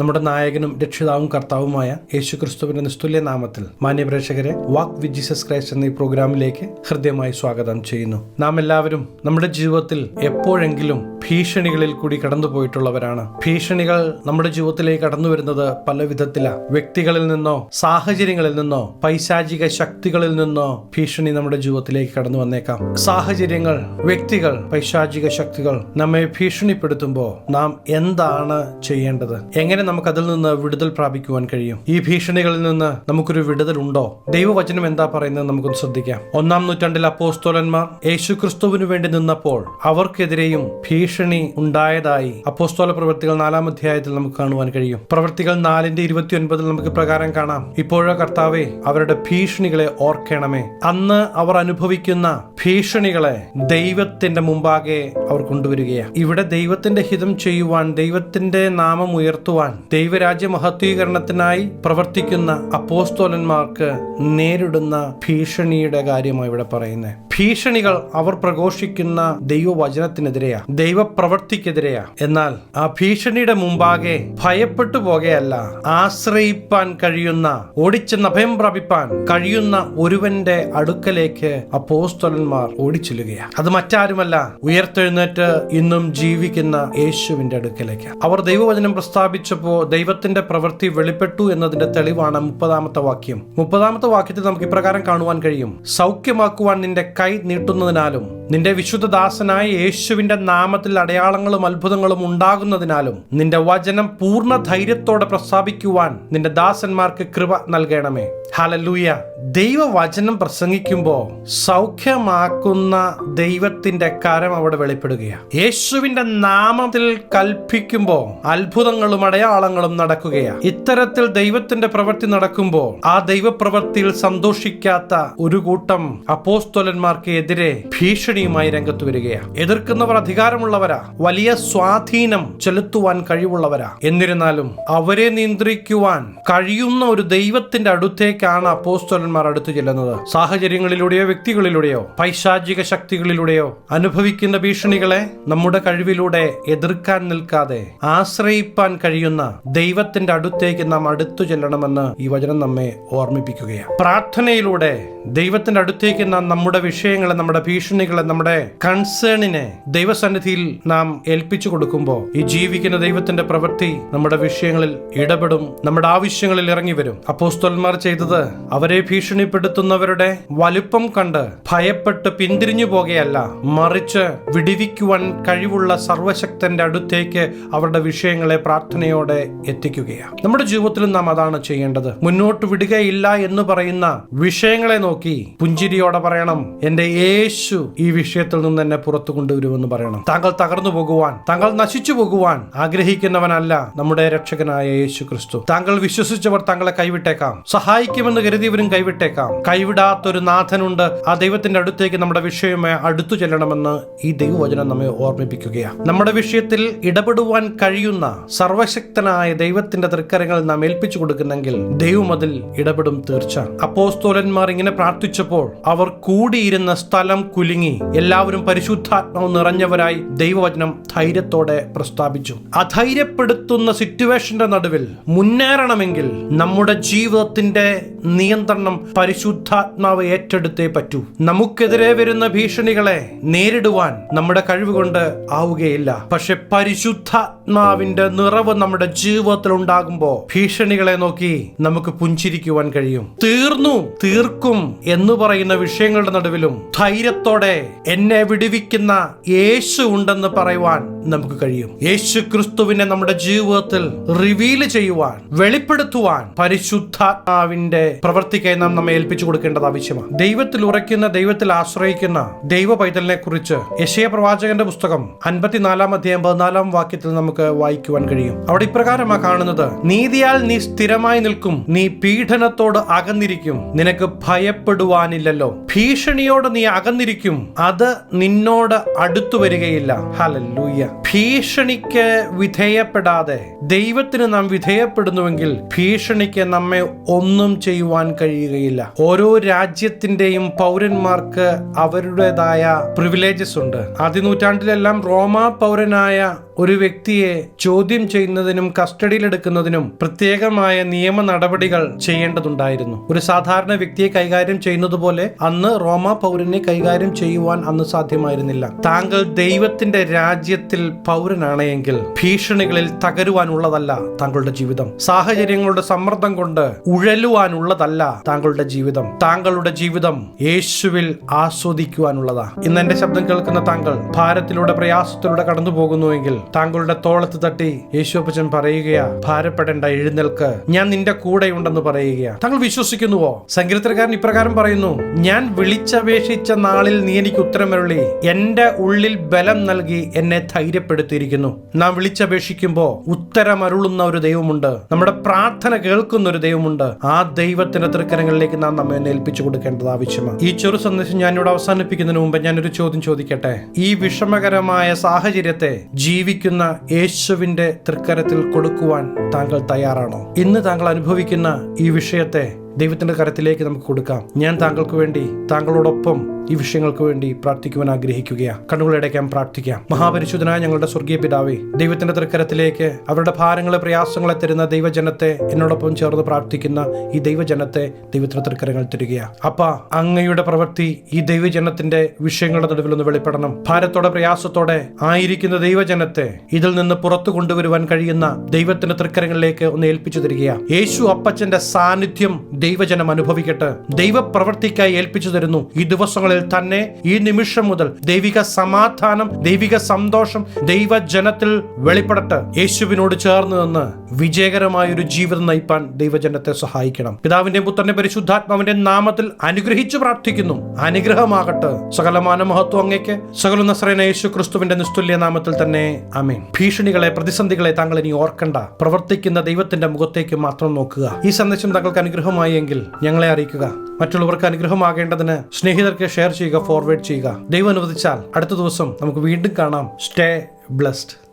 നമ്മുടെ നായകനും രക്ഷിതാവും കർത്താവുമായ യേശു ക്രിസ്തുവിന്റെ നിസ്തുല്യ നാമത്തിൽ മാന്യപ്രേക്ഷകരെ വാക്ക് വിത്ത് ജീസസ് ക്രൈസ്റ്റ് എന്ന ഈ പ്രോഗ്രാമിലേക്ക് ഹൃദ്യമായി സ്വാഗതം ചെയ്യുന്നു. നാം എല്ലാവരും നമ്മുടെ ജീവിതത്തിൽ എപ്പോഴെങ്കിലും ഭീഷണികളിൽ കൂടി കടന്നുപോയിട്ടുള്ളവരാണ്. ഭീഷണികൾ നമ്മുടെ ജീവിതത്തിലേക്ക് കടന്നു വരുന്നത് പല വിധത്തിലാണ് വ്യക്തികളിൽ നിന്നോ സാഹചര്യങ്ങളിൽ നിന്നോ പൈശാചിക ശക്തികളിൽ നിന്നോ ഭീഷണി നമ്മുടെ ജീവിതത്തിലേക്ക് കടന്നു വന്നേക്കാം. സാഹചര്യങ്ങൾ വ്യക്തികൾ പൈശാചിക ശക്തികൾ നമ്മെ ഭീഷണിപ്പെടുത്തുമ്പോൾ നാം എന്താണ് ചെയ്യേണ്ടത്? എങ്ങനെ നമുക്ക് അതിൽ നിന്ന് വിടുതൽ പ്രാപിക്കുവാൻ കഴിയും? ഈ ഭീഷണികളിൽ നിന്ന് നമുക്കൊരു വിടുതൽ ഉണ്ടോ? ദൈവവചനം എന്താ പറയുന്നത് നമുക്കൊന്ന് ശ്രദ്ധിക്കാം. ഒന്നാം നൂറ്റാണ്ടിൽ അപ്പോസ്തോലന്മാർ യേശു ക്രിസ്തുവിനു വേണ്ടി നിന്നപ്പോൾ അവർക്കെതിരെയും ഭീഷണി ഉണ്ടായതായി അപ്പോസ്തോല പ്രവൃത്തികൾ നാലാം അധ്യായത്തിൽ നമുക്ക് കാണുവാൻ കഴിയും. പ്രവൃത്തികൾ നാലിന്റെ ഇരുപത്തി ഒൻപതിൽ നമുക്ക് പ്രകാരം കാണാം. ഇപ്പോഴോ കർത്താവെ അവരുടെ ഭീഷണികളെ ഓർക്കണമേ. അന്ന് അവർ അനുഭവിക്കുന്ന ഭീഷണികളെ ദൈവത്തിന്റെ മുമ്പാകെ അവർ കൊണ്ടുവരികയാണ്. ഇവിടെ ദൈവത്തിന്റെ ഹിതം ചെയ്യുവാൻ ദൈവത്തിന്റെ നാമം ഉയർത്തുവാൻ ദൈവരാജ്യ മഹത്വീകരണത്തിനായി പ്രവർത്തിക്കുന്ന അപ്പോസ്തോലന്മാർക്ക് നേരിടുന്ന ഭീഷണിയുടെ കാര്യമാണ് ഇവിടെ പറയുന്നത്. ഭീഷണികൾ അവർ പ്രഘോഷിക്കുന്ന ദൈവവചനത്തിനെതിരെയാ ദൈവപ്രവർത്തിക്കെതിരെയാ എന്നാൽ ആ ഭീഷണിയുടെ മുമ്പാകെ ഭയപ്പെട്ടു പോകെയല്ല ആശ്രയിപ്പാൻ കഴിയുന്ന ഓടിച്ചെന്ന് അഭയം പ്രാപിപ്പാൻ കഴിയുന്ന ഒരുവന്റെ അടുക്കലേക്ക് അപ്പോസ്തലന്മാർ ഓടിച്ചെല്ലുകയാണ് അത് മറ്റാരുമല്ല ഉയർത്തെഴുന്നേറ്റ് ഇന്നും ജീവിക്കുന്ന യേശുവിന്റെ അടുക്കലേക്ക്. അവർ ദൈവവചനം പ്രസ്താവിച്ചപ്പോൾ ദൈവത്തിന്റെ പ്രവൃത്തി വെളിപ്പെട്ടു എന്നതിന്റെ തെളിവാണ് മുപ്പതാമത്തെ വാക്യം. മുപ്പതാമത്തെ വാക്യത്തിൽ നമുക്ക് ഇപ്രകാരം കാണുവാൻ കഴിയും. സൗഖ്യമാക്കുവാൻ നിന്റെ കൈ നീട്ടുന്നതിനാലും നിന്റെ വിശുദ്ധദാസനായ യേശുവിന്റെ നാമത്തിൽ അടയാളങ്ങളും അത്ഭുതങ്ങളും ഉണ്ടാകുന്നതിനാലും നിന്റെ വചനം പൂർണ ധൈര്യത്തോടെ പ്രസ്താവിക്കുവാൻ നിന്റെ ദാസന്മാർക്ക് കൃപ നൽകണമേ. ഹലലൂയ ദൈവവചനം പ്രസംഗിക്കുമ്പോൾ സൗഖ്യമാക്കുന്ന ദൈവത്തിന്റെ കരം അവിടെ വെളിപ്പെടുകയാണ് യേശുവിന്റെ നാമത്തിൽ കൽപ്പിക്കുമ്പോൾ അത്ഭുതങ്ങളും അടയാളങ്ങളും നടക്കുകയാണ് ഇത്തരത്തിൽ ദൈവത്തിന്റെ പ്രവൃത്തി നടക്കുമ്പോൾ ആ ദൈവപ്രവൃത്തിയിൽ സന്തോഷിക്കാത്ത ഒരു കൂട്ടം എതിരെ ഭീഷണിയുമായി രംഗത്ത് വരികയാണ് എതിർക്കുന്നവർ അധികാരമുള്ളവരാ. വലിയ സ്വാധീനം ചെലുത്തുവാൻ കഴിവുള്ളവരാ. എന്നിരുന്നാലും അവരെ നിയന്ത്രിക്കുവാൻ കഴിയുന്ന ഒരു ദൈവത്തിന്റെ അടുത്തേക്കാണ് അപ്പോസ്തോലന്മാർ അടുത്തു ചെല്ലുന്നത്. സാഹചര്യങ്ങളിലൂടെയോ വ്യക്തികളിലൂടെയോ പൈശാചിക ശക്തികളിലൂടെയോ അനുഭവിക്കുന്ന ഭീഷണികളെ നമ്മുടെ കഴിവിലൂടെ എതിർക്കാൻ നിൽക്കാതെ ആശ്രയിപ്പാൻ കഴിയുന്ന ദൈവത്തിന്റെ അടുത്തേക്ക് നാം അടുത്തു ചെല്ലണമെന്ന് ഈ വചനം നമ്മെ ഓർമ്മിപ്പിക്കുകയാണ് പ്രാർത്ഥനയിലൂടെ ദൈവത്തിന്റെ അടുത്തേക്ക് നാം നമ്മുടെ വിഷയങ്ങളെ നമ്മുടെ ഭീഷണികളെ നമ്മുടെ കൺസേണിനെ ദൈവസന്നിധിയിൽ നാം ഏൽപ്പിച്ചു കൊടുക്കുമ്പോൾ ഈ ജീവിക്കുന്ന ദൈവത്തിന്റെ പ്രവൃത്തി നമ്മുടെ വിഷയങ്ങളിൽ ഇടപെടും നമ്മുടെ ആവശ്യങ്ങളിൽ ഇറങ്ങി വരും. അപ്പോസ്തോന്മാർ ചെയ്തത് അവരെ ഭീഷണിപ്പെടുത്തുന്നവരുടെ വലുപ്പം കണ്ട് ഭയപ്പെട്ട് പിന്തിരിഞ്ഞു പോകുകയല്ല മറിച്ച് വിടിവിക്കുവാൻ കഴിവുള്ള സർവശക്തന്റെ അടുത്തേക്ക് അവരുടെ വിഷയങ്ങളെ പ്രാർത്ഥനയോടെ എത്തിക്കുകയാണ്. നമ്മുടെ ജീവിതത്തിലും നാം അതാണ് ചെയ്യേണ്ടത്. മുന്നോട്ട് വിടുകയില്ല എന്ന് പറയുന്ന വിഷയങ്ങളെ നോക്കി പുഞ്ചിരിയോടെ പറയണം എന്റെ യേശു ഈ വിഷയത്തിൽ നിന്ന് എന്നെ പുറത്തു കൊണ്ടുവരുമെന്ന് പറയണം. താങ്കൾ തകർന്നു പോകുവാൻ താങ്കൾ നശിച്ചു പോകുവാൻ ആഗ്രഹിക്കുന്നവനല്ല നമ്മുടെ രക്ഷകനായ യേശു ക്രിസ്തു താങ്കൾ വിശ്വസിച്ചവർ താങ്കളെ കൈവിട്ടേക്കാം. സഹായിക്കുമെന്ന് കരുതിയവരും കൈവിട്ടേക്കാം. കൈവിടാത്തൊരു നാഥനുണ്ട്. ആ ദൈവത്തിന്റെ അടുത്തേക്ക് നമ്മുടെ വിഷയമേ അടുത്തു ചെല്ലണമെന്ന് ഈ ദൈവവചനം നമ്മെ ഓർമ്മിപ്പിക്കുകയാണ് നമ്മുടെ വിഷയത്തിൽ ഇടപെടുവാൻ കഴിയുന്ന സർവശക്തനായ ദൈവത്തിന്റെ തൃക്കരങ്ങൾ നാം ഏൽപ്പിച്ചു കൊടുക്കുന്നെങ്കിൽ ദൈവം അതിൽ ഇടപെടും തീർച്ച അപ്പോസ്തോലന്മാർ ഇങ്ങനെ പ്രാർത്ഥിച്ചപ്പോൾ അവർ കൂടിയിരുന്ന സ്ഥലം കുലുങ്ങി എല്ലാവരും പരിശുദ്ധാത്മാവ് നിറഞ്ഞവരായി ദൈവവചനം ധൈര്യത്തോടെ പ്രസ്താവിച്ചു. അധൈര്യപ്പെടുത്തുന്ന സിറ്റുവേഷന്റെ നടുവിൽ മുന്നേറണമെങ്കിൽ നമ്മുടെ ജീവിതത്തിന്റെ നിയന്ത്രണം പരിശുദ്ധാത്മാവ് ഏറ്റെടുത്തേ പറ്റൂ. നമുക്കെതിരെ വരുന്ന ഭീഷണികളെ നേരിടുവാൻ നമ്മുടെ കഴിവ് കൊണ്ട് ആവുകയില്ല. പക്ഷെ പരിശുദ്ധാത്മാവിന്റെ നിറവ് നമ്മുടെ ജീവിതത്തിൽ ഉണ്ടാകുമ്പോൾ ഭീഷണികളെ നോക്കി നമുക്ക് പുഞ്ചിരിക്കുവാൻ കഴിയും. തീർന്നു തീർക്കും എന്ന് പറയുന്ന വിഷയങ്ങളുടെ നടുവിലും ധൈര്യത്തോടെ എന്നെ വിടുവിക്കുന്ന യേശു ഉണ്ടെന്ന് പറയുവാൻ നമുക്ക് കഴിയും. യേശു ക്രിസ്തുവിനെ നമ്മുടെ ജീവിതത്തിൽ റിവീൽ ചെയ്യുവാൻ വെളിപ്പെടുത്തുവാൻ പരിശുദ്ധാത്മാവിന്റെ പ്രവർത്തിക്കായി നാം നമ്മെ ഏൽപ്പിച്ചു കൊടുക്കേണ്ടത് ആവശ്യമാണ്. ദൈവത്തിൽ ഉറയ്ക്കുന്ന ദൈവത്തിൽ ആശ്രയിക്കുന്ന ദൈവ പൈതലിനെ കുറിച്ച് യശയ പ്രവാചകന്റെ പുസ്തകം അൻപത്തിനാലാം അധ്യായം പതിനാലാം വാക്യത്തിൽ നമുക്ക് വായിക്കുവാൻ കഴിയും. അവിടെ ഇപ്രകാരമാ കാണുന്നത് നീതിയാൽ നീ സ്ഥിരമായി നിൽക്കും നീ പീഡനത്തോട് അകന്നിരിക്കും നിനക്ക് ഭയപ്പെടുവാനില്ലല്ലോ. ഭീഷണിയോട് നീ അകന്നിരിക്കും അത് നിന്നോട് അടുത്തു വരികയില്ല. ഹലല്ലൂയ്യ ഭീഷണിക്ക് വിധേയപ്പെടാതെ ദൈവത്തിന് നാം വിധേയപ്പെടുന്നുവെങ്കിൽ ഭീഷണിക്ക് നമ്മെ ഒന്നും ചെയ്യുവാൻ കഴിയുകയില്ല. ഓരോ രാജ്യത്തിന്റെയും പൗരന്മാർക്ക് അവരുടേതായ പ്രിവിലേജസ് ഉണ്ട്. ആദ്യ നൂറ്റാണ്ടിലെല്ലാം റോമ പൗരനായ ഒരു വ്യക്തിയെ ചോദ്യം ചെയ്യുന്നതിനും കസ്റ്റഡിയിലെടുക്കുന്നതിനും പ്രത്യേകമായ നിയമ നടപടികൾ ചെയ്യേണ്ടതുണ്ടായിരുന്നു. ഒരു സാധാരണ വ്യക്തിയെ കൈകാര്യം ചെയ്യുന്നത് പോലെ അന്ന് റോമ പൗരനെ കൈകാര്യം ചെയ്യുവാൻ അന്ന് സാധ്യമായിരുന്നില്ല. താങ്കൾ ദൈവത്തിന്റെ രാജ്യത്തിൽ പൗരനാണ് എങ്കിൽ ഭീഷണികളിൽ തകരുവാനുള്ളതല്ല താങ്കളുടെ ജീവിതം. സാഹചര്യങ്ങളുടെ സമ്മർദ്ദം കൊണ്ട് ഉഴലുവാനുള്ളതല്ല താങ്കളുടെ ജീവിതം. താങ്കളുടെ ജീവിതം യേശുവിൽ ആസ്വദിക്കുവാനുള്ളതാ. ഇന്ന് എന്റെ ശബ്ദം കേൾക്കുന്ന താങ്കൾ ഭാരത്തിലൂടെ പ്രയാസത്തിലൂടെ കടന്നു പോകുന്നുവെങ്കിൽ താങ്കളുടെ തോളത്ത് തട്ടി യേശു അപ്പച്ചൻ പറയുകയാ ഭാരപ്പെടേണ്ട എഴുന്നേൽക്ക്. ഞാൻ നിന്റെ കൂടെയുണ്ടെന്ന് പറയുകയാ. താങ്കൾ വിശ്വസിക്കുന്നുവോ? സങ്കീർത്തനക്കാരൻ ഇപ്രകാരം പറയുന്നു ഞാൻ വിളിച്ചപേക്ഷിച്ച നാളിൽ നീ എനിക്ക് ഉത്തരമരുളി. എന്റെ ഉള്ളിൽ ബലം നൽകി എന്നെ ധൈര്യപ്പെടുത്തിയിരിക്കുന്നു. നാം വിളിച്ചപേക്ഷിക്കുമ്പോ ഉത്തരമരുളുന്ന ഒരു ദൈവമുണ്ട്. നമ്മുടെ പ്രാർത്ഥന കേൾക്കുന്ന ഒരു ദൈവമുണ്ട്. ആ ദൈവത്തിന്റെ തൃക്കരങ്ങളിലേക്ക് നാം നമ്മെ ഏൽപ്പിച്ചു കൊടുക്കേണ്ടത് ആവശ്യമാണ്. ഈ ചെറു സന്ദേശം ഞാനിവിടെ അവസാനിപ്പിക്കുന്നതിന് മുമ്പ് ഞാനൊരു ചോദ്യം ചോദിക്കട്ടെ? ഈ വിഷമകരമായ സാഹചര്യത്തെ ജീവിക്കുന്ന യേശുവിന്റെ തൃക്കരത്തിൽ കൊടുക്കുവാൻ താങ്കൾ തയ്യാറാണോ? ഇന്ന് താങ്കൾ അനുഭവിക്കുന്ന ഈ വിഷയത്തെ ദൈവത്തിന്റെ കരത്തിലേക്ക് നമുക്ക് കൊടുക്കാം. ഞാൻ താങ്കൾക്ക് വേണ്ടി താങ്കളോടൊപ്പം ഈ വിഷയങ്ങൾക്ക് വേണ്ടി പ്രാർത്ഥിക്കുവാൻ ആഗ്രഹിക്കുകയാണ് കണ്ണുകളടയ്ക്കാൻ പ്രാർത്ഥിക്കാം. മഹാപരിശുദ്ധനായ ഞങ്ങളുടെ സ്വർഗീയ പിതാവേ ദൈവത്തിന്റെ തൃക്കരത്തിലേക്ക് അവരുടെ ഭാരങ്ങളെ പ്രയാസങ്ങളെ തരുന്ന ദൈവജനത്തെ എന്നോടൊപ്പം ചേർന്ന് പ്രാർത്ഥിക്കുന്ന ഈ ദൈവജനത്തെ ദൈവത്തിന്റെ തൃക്കരങ്ങൾ തരികയാണ് അപ്പ അങ്ങയുടെ പ്രവൃത്തി ഈ ദൈവജനത്തിന്റെ വിഷയങ്ങളുടെ നടുവിൽ ഒന്ന് വെളിപ്പെടണം. ഭാരത്തോടെ പ്രയാസത്തോടെ ആയിരിക്കുന്ന ദൈവജനത്തെ ഇതിൽ നിന്ന് പുറത്തു കൊണ്ടുവരുവാൻ കഴിയുന്ന ദൈവത്തിന്റെ തൃക്കരങ്ങളിലേക്ക് ഒന്ന് ഏൽപ്പിച്ചു തരികയാണ് യേശു അപ്പച്ചന്റെ സാന്നിധ്യം ദൈവജനം അനുഭവിക്കട്ടെ. ദൈവപ്രവൃത്തിക്കായി ഏൽപ്പിച്ചു തരുന്നു ഈ ദിവസങ്ങളിൽ തന്നെ ഈ നിമിഷം മുതൽ ദൈവിക സമാധാനം ദൈവിക സന്തോഷം ദൈവജനത്തിൽ വെളിപ്പെടട്ടെ. യേശുവിനോട് ചേർന്ന് നിന്ന് വിജയകരമായ ഒരു ജീവിതം നയിപ്പാൻ ദൈവജനത്തെ സഹായിക്കണം. പിതാവിന്റെ പുത്രന്റെ പരിശുദ്ധാത്മാവിന്റെ നാമത്തിൽ അനുഗ്രഹിച്ചു പ്രാർത്ഥിക്കുന്നു. അനുഗ്രഹമാകട്ടെ. സകലമാന മഹത്വം അങ്ങേക്ക്. സകല നസ്രേന യേശു ക്രിസ്തുവിന്റെ നിസ്തുല്യ നാമത്തിൽ തന്നെ അമേൻ ഭീഷണികളെ പ്രതിസന്ധികളെ താങ്കൾ ഇനി ഓർക്കണ്ട. പ്രവർത്തിക്കുന്ന ദൈവത്തിന്റെ മുഖത്തേക്ക് മാത്രം നോക്കുക. ഈ സന്ദേശം താങ്കൾക്ക് അനുഗ്രഹമായി എങ്കിൽ ഞങ്ങളെ അറിയിക്കുക. മറ്റുള്ളവർക്ക് അനുഗ്രഹമാകേണ്ടതിന് സ്നേഹിതർക്ക് ഷെയർ ചെയ്യുക ഫോർവേഡ് ചെയ്യുക. ദൈവം അനുവദിച്ചാൽ അടുത്ത ദിവസം നമുക്ക് വീണ്ടും കാണാം. Stay blessed